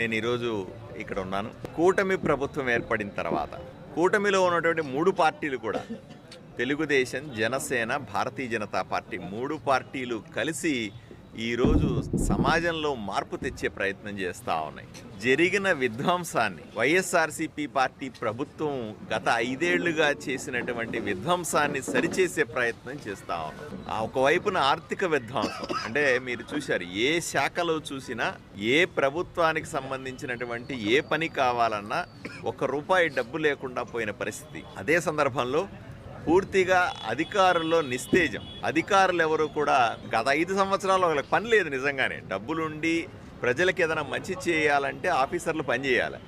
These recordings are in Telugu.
నేను ఈరోజు ఇక్కడ ఉన్నాను. కూటమి ప్రభుత్వం ఏర్పడిన తర్వాత కూటమిలో ఉన్నటువంటి మూడు పార్టీలు కూడా తెలుగుదేశం జనసేన భారతీయ జనతా పార్టీ మూడు పార్టీలు కలిసి ఈరోజు సమాజంలో మార్పు తెచ్చే ప్రయత్నం చేస్తూ ఉన్నాయి. జరిగిన విధ్వంసాన్ని వైఎస్ఆర్సీపీ పార్టీ ప్రభుత్వం గత ఐదేళ్ళుగా చేసినటువంటి విధ్వంసాన్ని సరిచేసే ప్రయత్నం చేస్తూ ఉన్నాం. ఆ ఒకవైపున ఆర్థిక విధ్వంసం. అంటే మీరు చూశారు ఏ శాఖలో చూసినా ఏ ప్రభుత్వానికి సంబంధించినటువంటి ఏ పని కావాలన్నా ఒక రూపాయి డబ్బు లేకుండా పోయిన పరిస్థితి. అదే సందర్భంలో పూర్తిగా అధికారుల్లో నిస్తేజం. అధికారులు ఎవరు కూడా గత ఐదు సంవత్సరాలు వాళ్ళకి పని లేదు నిజంగానే. డబ్బులుండి ప్రజలకు ఏదైనా మంచి చేయాలంటే ఆఫీసర్లు పనిచేయాలి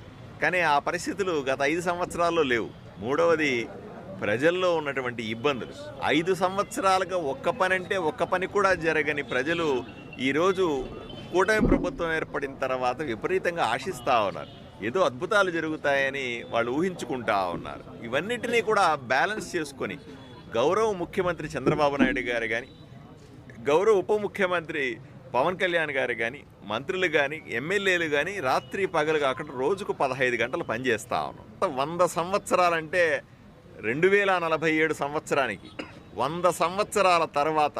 కానీ ఆ పరిస్థితులు గత ఐదు సంవత్సరాల్లో లేవు. మూడవది ప్రజల్లో ఉన్నటువంటి ఇబ్బందులు. ఐదు సంవత్సరాలుగా ఒక్క పని అంటే ఒక్క పని కూడా జరగని ప్రజలు ఈరోజు కూటమి ప్రభుత్వం ఏర్పడిన తర్వాత విపరీతంగా ఆశిస్తూ ఉన్నారు. ఏదో అద్భుతాలు జరుగుతాయని వాళ్ళు ఊహించుకుంటా ఉన్నారు. ఇవన్నిటినీ కూడా బ్యాలెన్స్ చేసుకొని గౌరవ ముఖ్యమంత్రి చంద్రబాబు నాయుడు గారు కానీ గౌరవ ఉప ముఖ్యమంత్రి పవన్ కళ్యాణ్ గారు కానీ మంత్రులు కానీ ఎమ్మెల్యేలు కానీ రాత్రి పగలు కాకుండా రోజుకు పదహైదు గంటలు పనిచేస్తూ ఉన్నాం. వంద సంవత్సరాలంటే రెండు వేల నలభై ఏడు సంవత్సరానికి వంద సంవత్సరాల తర్వాత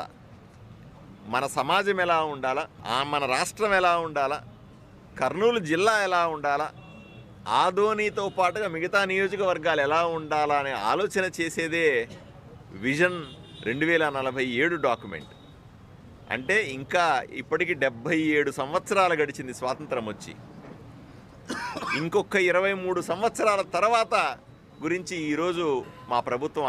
మన సమాజం ఎలా ఉండాలా మన రాష్ట్రం ఎలా ఉండాలా కర్నూలు జిల్లా ఎలా ఉండాలా ఆధోనితో పాటుగా మిగతా నియోజకవర్గాలు ఎలా ఉండాలా అనే ఆలోచన చేసేదే విజన్ రెండు వేల నలభై ఏడు డాక్యుమెంట్. అంటే ఇంకా ఇప్పటికి డెబ్భై ఏడు సంవత్సరాలు గడిచింది స్వాతంత్రం వచ్చి. ఇంకొక ఇరవై మూడు సంవత్సరాల తర్వాత గురించి ఈరోజు మా ప్రభుత్వం